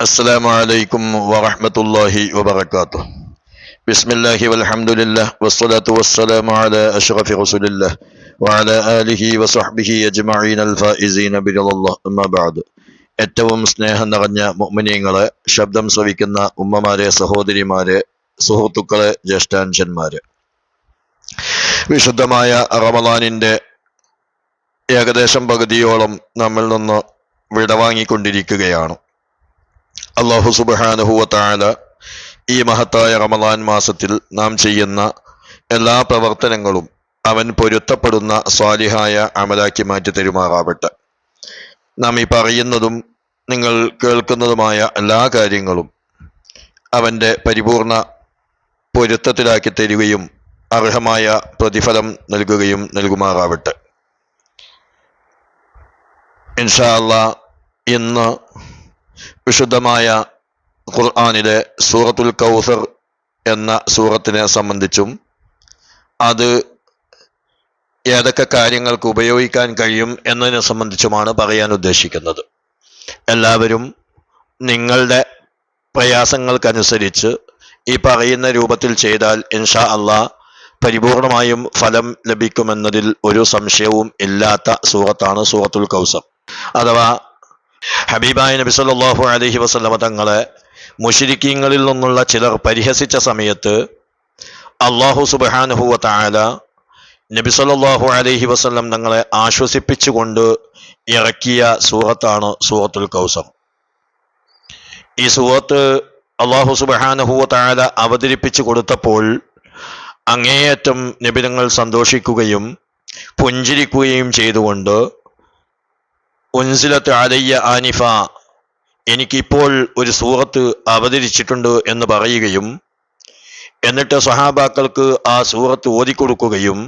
السلام عليكم ورحمة الله وبركاته بسم الله والحمد لله والصلاة والسلام على أشرف رسول الله وعلى آله وصحبه أجمعين الفائزين برضا الله أما بعد ഏറ്റവും സ്നേഹം നിറഞ്ഞ മുഅ്മിനീങ്ങളെ ശബ്ദം ശ്രവിക്കുന്ന ഉമ്മമാരെ സഹോദരിമാരെ സുഹൃത്തുക്കളെ ജ്യേഷ്ഠാൻഷന്മാരെ വിശുദ്ധമായ റമദാനിന്റെ ഏകദേശം പകുതിയോളം നമ്മിൽ നിന്ന് വിടവാങ്ങിക്കൊണ്ടിരിക്കുകയാണ് അള്ളാഹു സുബാനുഹുവ താല ഈ മഹത്തായ റമദാൻ മാസത്തിൽ നാം ചെയ്യുന്ന എല്ലാ പ്രവർത്തനങ്ങളും അവൻ പൊരുത്തപ്പെടുന്ന സ്വാലിഹായ അമലാക്കി മാറ്റി തരുമാറാവട്ടെ. നാം ഈ പറയുന്നതും നിങ്ങൾ കേൾക്കുന്നതുമായ എല്ലാ കാര്യങ്ങളും അവന്റെ പരിപൂർണ പൊരുത്തത്തിലാക്കി തരികയും അർഹമായ പ്രതിഫലം നൽകുകയും നൽകുമാറാവട്ടെ. ഇൻഷാല്ല ഇന്ന് വിശുദ്ധമായ ഖുർആാനിലെ സൂറത്തുൽ കൗസർ എന്ന സൂറത്തിനെ സംബന്ധിച്ചും അത് ഏതൊക്കെ കാര്യങ്ങൾക്ക് ഉപയോഗിക്കാൻ കഴിയും എന്നതിനെ സംബന്ധിച്ചുമാണ് പറയാൻ ഉദ്ദേശിക്കുന്നത്. എല്ലാവരും നിങ്ങളുടെ പ്രയാസങ്ങൾക്കനുസരിച്ച് ഈ പറയുന്ന രൂപത്തിൽ ചെയ്താൽ ഇൻഷാ അള്ളാ പരിപൂർണമായും ഫലം ലഭിക്കുമെന്നതിൽ ഒരു സംശയവും ഇല്ലാത്ത സൂറത്താണ് സൂറത്തുൽ കൗസർ. അഥവാ ഹബീബായ നബി സല്ലല്ലാഹു അലൈഹി വസല്ലമ തങ്ങളെ മുഷിരിക്കീങ്ങളിൽ നിന്നുള്ള ചിലർ പരിഹസിച്ച സമയത്ത് അള്ളാഹു വ തആല നബി സല്ലല്ലാഹു അലൈഹി വസല്ലം തങ്ങളെ ആശ്വസിപ്പിച്ചുകൊണ്ട് ഇറക്കിയ സൂറത്താണ് സൂറത്തുൽ കൗസർ. ഈ സൂറത്ത് അള്ളാഹു സുബ്ഹാനഹു വ തആല അവതരിപ്പിച്ചു കൊടുത്തപ്പോൾ അങ്ങേയറ്റം നബിതങ്ങൾ സന്തോഷിക്കുകയും പുഞ്ചിരിക്കുകയും ചെയ്തുകൊണ്ട് ഉൻസിലത്ത് അലയ്യ ആനിഫ എനിക്കിപ്പോൾ ഒരു സൂറത്ത് അവതരിച്ചിട്ടുണ്ട് എന്ന് പറയുകയും എന്നിട്ട് സഹാബാക്കൾക്ക് ആ സൂറത്ത് ഓതിക്കൊടുക്കുകയും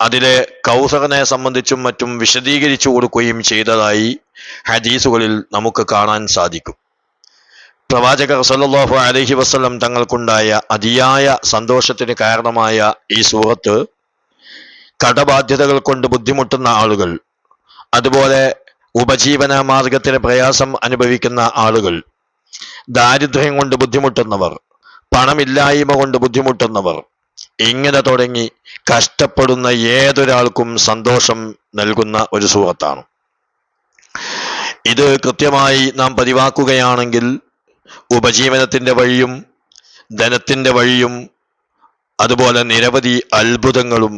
അതിലെ കൗസറിനെ സംബന്ധിച്ചും മറ്റും വിശദീകരിച്ചു കൊടുക്കുകയും ചെയ്തതായി ഹദീസുകളിൽ നമുക്ക് കാണാൻ സാധിക്കും. പ്രവാചകർ സല്ലാഹു അലഹി വസ്ലം തങ്ങൾക്കുണ്ടായ അതിയായ സന്തോഷത്തിന് കാരണമായ ഈ സൂറത്ത് കടബാധ്യതകൾ കൊണ്ട് ബുദ്ധിമുട്ടുന്ന ആളുകൾ അതുപോലെ ഉപജീവന മാർഗത്തിന് പ്രയാസം അനുഭവിക്കുന്ന ആളുകൾ ദാരിദ്ര്യം കൊണ്ട് ബുദ്ധിമുട്ടുന്നവർ പണമില്ലായ്മ കൊണ്ട് ബുദ്ധിമുട്ടുന്നവർ ഇങ്ങനെ തുടങ്ങി കഷ്ടപ്പെടുന്ന ഏതൊരാൾക്കും സന്തോഷം നൽകുന്ന ഒരു സുഹൃത്താണ്. ഇത് കൃത്യമായി നാം പതിവാക്കുകയാണെങ്കിൽ ഉപജീവനത്തിന്റെ വഴിയും ധനത്തിന്റെ വഴിയും അതുപോലെ നിരവധി അത്ഭുതങ്ങളും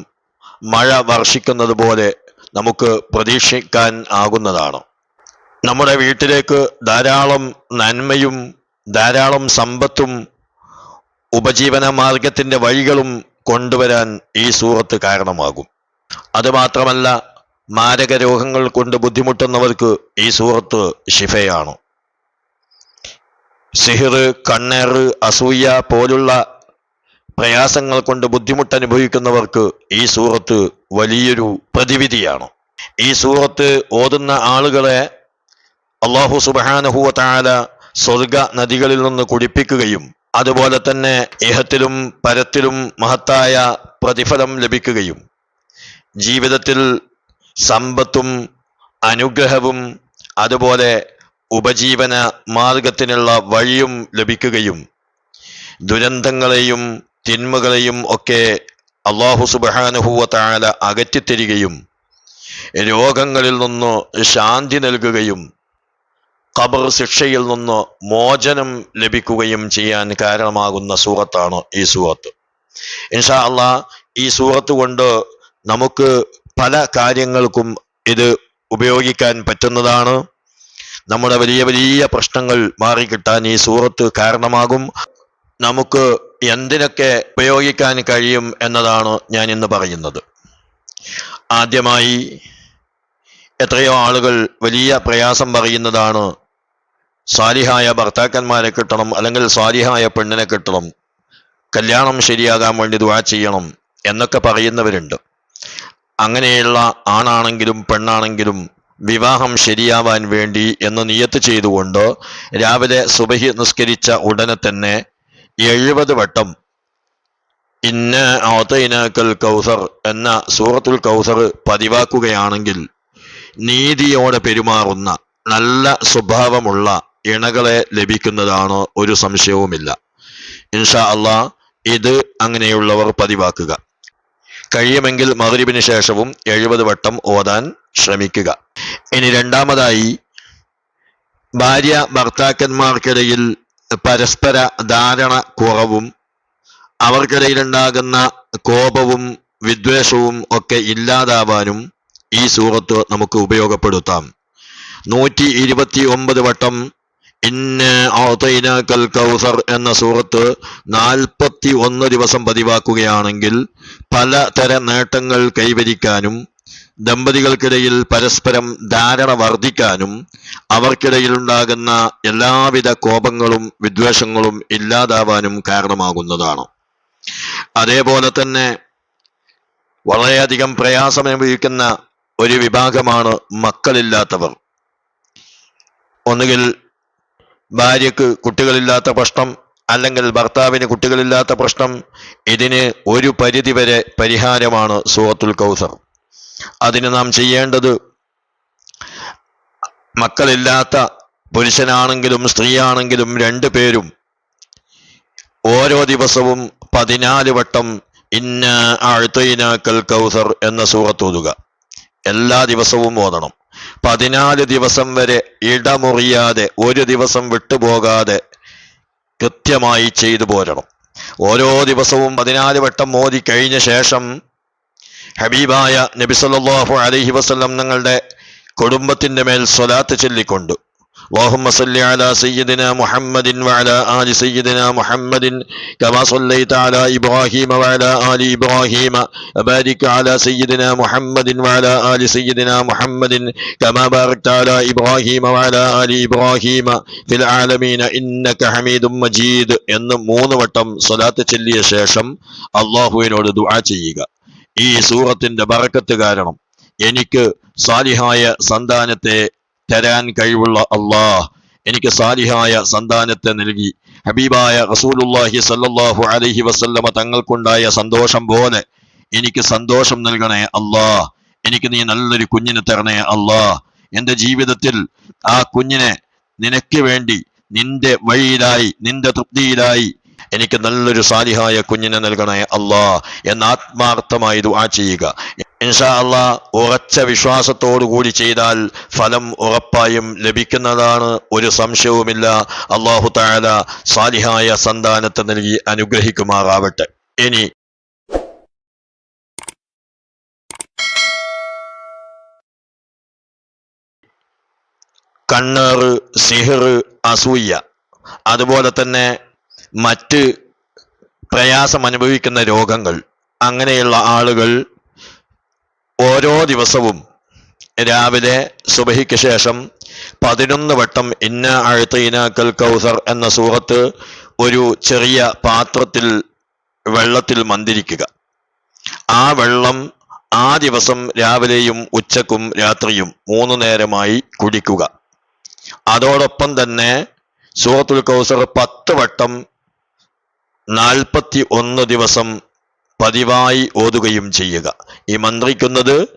മഴ വർഷിക്കുന്നത് പോലെ നമുക്ക് പ്രതീക്ഷിക്കാൻ ആകുന്നതാണ്. നമ്മുടെ വീട്ടിലേക്ക് ധാരാളം നന്മയും ധാരാളം സമ്പത്തും ഉപജീവന മാർഗത്തിന്റെ വഴികളും കൊണ്ടുവരാൻ ഈ സൂറത്ത് കാരണമാകും. അതുമാത്രമല്ല മാരക രോഗങ്ങൾ കൊണ്ട് ബുദ്ധിമുട്ടുന്നവർക്ക് ഈ സൂറത്ത് ശിഫയാണ്. സിഹിർ കണ്ണേറ് അസൂയ പോലുള്ള പ്രയാസങ്ങൾ കൊണ്ട് ബുദ്ധിമുട്ട് അനുഭവിക്കുന്നവർക്ക് ഈ സൂറത്ത് വലിയൊരു പ്രതിവിധിയാണ്. ഈ സൂറത്ത് ഓതുന്ന ആളുകളെ അള്ളാഹു സുബാനഹുവ സ്വർഗ നദികളിൽ നിന്ന് കുടിപ്പിക്കുകയും അതുപോലെ തന്നെ ഇഹത്തിലും പരത്തിലും മഹത്തായ പ്രതിഫലം ലഭിക്കുകയും ജീവിതത്തിൽ സമ്പത്തും അനുഗ്രഹവും അതുപോലെ ഉപജീവന മാർഗത്തിനുള്ള വഴിയും ലഭിക്കുകയും ദുരന്തങ്ങളെയും തിന്മകളെയും ഒക്കെ അള്ളാഹു സുബഹാനുഹൂവത്താല താല അകറ്റിത്തരികയും രോഗങ്ങളിൽ നിന്ന് ശാന്തി നൽകുകയും ഖബർ ശിക്ഷയിൽ നിന്ന് മോചനം ലഭിക്കുകയും ചെയ്യാൻ കാരണമാകുന്ന സൂറത്താണ് ഈ സൂറത്ത്. ഇൻഷാ അള്ളാ ഈ സൂറത്ത് കൊണ്ട് നമുക്ക് പല കാര്യങ്ങൾക്കും ഇത് ഉപയോഗിക്കാൻ പറ്റുന്നതാണ്. നമ്മുടെ വലിയ വലിയ പ്രശ്നങ്ങൾ മാറിക്കിട്ടാൻ ഈ സൂറത്ത് കാരണമാകും. നമുക്ക് എന്തിനൊക്കെ ഉപയോഗിക്കാൻ കഴിയും എന്നതാണ് ഞാൻ ഇന്ന് പറയുന്നത്. ആദ്യമായി എത്രയോ ആളുകൾ വലിയ പ്രയാസം പറയുന്നതാണ് സാലിഹായ ഭർത്താക്കന്മാരെ കിട്ടണം അല്ലെങ്കിൽ സാലിഹായ പെണ്ണിനെ കിട്ടണം കല്യാണം ശരിയാകാൻ വേണ്ടി ദുവാ ചെയ്യണം എന്നൊക്കെ പറയുന്നവരുണ്ട്. അങ്ങനെയുള്ള ആണാണെങ്കിലും പെണ്ണാണെങ്കിലും വിവാഹം ശരിയാവാൻ വേണ്ടി എന്ന് നിയത്ത് ചെയ്തുകൊണ്ട് രാവിലെ സുബഹി നിസ്കരിച്ച ഉടനെ തന്നെ എഴുപത് വട്ടം. ഇന്ന ഔതൈനാക്കൽ കൗസർ എന്ന സൂറത്തുൽ കൗസർ പതിവാക്കുകയാണെങ്കിൽ നീതിയോടെ പെരുമാറുന്ന നല്ല സ്വഭാവമുള്ള ഇണകളെ ലഭിക്കുന്നതാണ് ഒരു സംശയവുമില്ല. ഇൻഷാ അള്ളാ ഇത് അങ്ങനെയുള്ളവർ പതിവാക്കുക. കഴിയുമെങ്കിൽ മഗ്രിബിന് ശേഷവും എഴുപത് വട്ടം ഓതാൻ ശ്രമിക്കുക. ഇനി രണ്ടാമതായി ഭാര്യ ഭർത്താക്കന്മാർക്കിടയിൽ പരസ്പര ധാരണ കുറവും അവർക്കിടയിലുണ്ടാകുന്ന കോപവും വിദ്വേഷവും ഒക്കെ ഇല്ലാതാവാനും ഈ സൂറത്ത് നമുക്ക് ഉപയോഗപ്പെടുത്താം. നൂറ്റി ഇരുപത്തി ഒമ്പത് വട്ടം ഇന്ന് കൽ കൗസർ എന്ന സൂറത്ത് നാൽപ്പത്തി ഒന്ന് ദിവസം പതിവാക്കുകയാണെങ്കിൽ പലതര നേട്ടങ്ങൾ കൈവരിക്കാനും ദമ്പതികൾക്കിടയിൽ പരസ്പരം ധാരണ വർദ്ധിക്കാനും അവർക്കിടയിലുണ്ടാകുന്ന എല്ലാവിധ കോപങ്ങളും വിദ്വേഷങ്ങളും ഇല്ലാതാവാനും കാരണമാകുന്നതാണ്. അതേപോലെ തന്നെ വളരെയധികം പ്രയാസമനുഭവിക്കുന്ന ഒരു വിഭാഗമാണ് മക്കളില്ലാത്തവർ. ഒന്നുകിൽ ഭാര്യക്ക് കുട്ടികളില്ലാത്ത പ്രശ്നം അല്ലെങ്കിൽ ഭർത്താവിന് കുട്ടികളില്ലാത്ത പ്രശ്നം ഇതിന് ഒരു പരിധിവരെ പരിഹാരമാണ് സുഹത്തുൽ കൗസർ. അതിന് നാം ചെയ്യേണ്ടത് മക്കളില്ലാത്ത പുരുഷനാണെങ്കിലും സ്ത്രീയാണെങ്കിലും രണ്ടു പേരും ഓരോ ദിവസവും പതിനാല് വട്ടം ഇന്ന ആഴ്ത്തയിനാക്കൽ കൗസർ എന്ന സൂറത്ത് ഓതുക. എല്ലാ ദിവസവും ഓതണം. പതിനാല് ദിവസം വരെ ഇടമുറിയാതെ ഒരു ദിവസം വിട്ടുപോകാതെ കൃത്യമായി ചെയ്തു പോരണം. ഓരോ ദിവസവും പതിനാല് വട്ടം മോദി കഴിഞ്ഞ ശേഷം ഹബീബായ നബി സല്ലല്ലാഹു അലൈഹി വസല്ലം നിങ്ങളുടെ കുടുംബത്തിന്റെ മേൽ സ്വലാത്ത് ചൊല്ലിക്കൊണ്ട് اللهم صل على سيدنا محمد وعلى آل سيدنا محمد كما صليت على إبراهيم وعلى آل إبراهيم وبارك على سيدنا محمد وعلى آل سيدنا محمد كما باركت على إبراهيم وعلى آل إبراهيم في العالمين إنك حميد مجيد എന്ന് മൂന്ന് വട്ടം സ്വലാത്ത് ചൊല്ലിയ ശേഷം അള്ളാഹുവിനോട് ദുആ ചെയ്യുക ഈ സൂറത്തിന്റെ ബറക്കത്ത് കാരണം എനിക്ക് സാലിഹായ സന്താനത്തെ തരാൻ കഴിവുള്ള അള്ളാഹ് എനിക്ക് സാലിഹായ സന്താനത്തെ നൽകി. ഹബീബായ റസൂലുല്ലാഹി സല്ലാഹു അലഹി വസല്ലമ തങ്ങൾക്കുണ്ടായ സന്തോഷം പോലെ എനിക്ക് സന്തോഷം നൽകണേ അള്ളാഹ്. എനിക്ക് നീ നല്ലൊരു കുഞ്ഞിനെ തരണേ അള്ളാഹ്. എന്റെ ജീവിതത്തിൽ ആ കുഞ്ഞിനെ നിനക്ക് വേണ്ടി നിന്റെ വഴിയിലായി നിന്റെ തൃപ്തിയിലായി എനിക്ക് നല്ലൊരു സാലിഹായ കുഞ്ഞിനെ നൽകണേ അള്ളാ എന്ന് ആത്മാർത്ഥമായി ദുആ ചെയ്യുക. ഇൻഷാ അള്ളാ ഉറച്ച വിശ്വാസത്തോടു കൂടി ചെയ്താൽ ഫലം ഉറപ്പായും ലഭിക്കുന്നതാണ്. ഒരു സംശയവുമില്ല. അള്ളാഹു താല സാലിഹായ സന്താനത്തെ നൽകി അനുഗ്രഹിക്കുമാറാവട്ടെ. ഇനി കണ്ണേറ് സിഹിർ അസൂയ. അതുപോലെ തന്നെ മറ്റ് പ്രയാസം അനുഭവിക്കുന്ന രോഗങ്ങൾ അങ്ങനെയുള്ള ആളുകൾ ഓരോ ദിവസവും രാവിലെ സുബഹിക്ക് ശേഷം പതിനൊന്ന് വട്ടം ഇന്ന അഴുത്തീനാക്കൽ കൗസർ എന്ന സൂറത്ത് ഒരു ചെറിയ പാത്രത്തിൽ വെള്ളത്തിൽ മന്ദിരിക്കുക ആ വെള്ളം ആ ദിവസം രാവിലെയും ഉച്ചക്കും രാത്രിയും മൂന്ന് നേരമായി കുടിക്കുക. അതോടൊപ്പം തന്നെ സൂറത്തുൽ കൗസർ പത്ത് വട്ടം നാൽപ്പത്തി ഒന്ന് ദിവസം പതിവായി ഓതുകയും ചെയ്യുക. ഈ മന്ത്രിക്കുന്നത്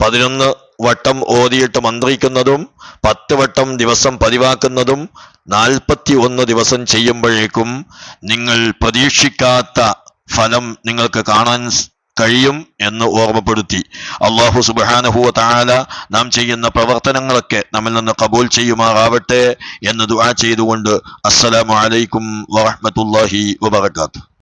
പതിനൊന്ന് വട്ടം ഓതിയിട്ട് മന്ത്രിക്കുന്നതും പത്ത് വട്ടം ദിവസം പതിവാക്കുന്നതും നാൽപ്പത്തി ഒന്ന് ദിവസം ചെയ്യുമ്പോഴേക്കും നിങ്ങൾ പ്രതീക്ഷിക്കാത്ത ഫലം നിങ്ങൾക്ക് കാണാൻ കഴിയും എന്ന് ഓർമ്മപ്പെടുത്തി. അള്ളാഹു സുബാനഹുവ താല നാം ചെയ്യുന്ന പ്രവർത്തനങ്ങളൊക്കെ നമ്മിൽ നിന്ന് കബൂൽ ചെയ്യുമാറാവട്ടെ എന്ന് ദുആ ചെയ്തുകൊണ്ട് അസ്സലാമു അലൈക്കും വറഹ്മത്തുള്ളാഹി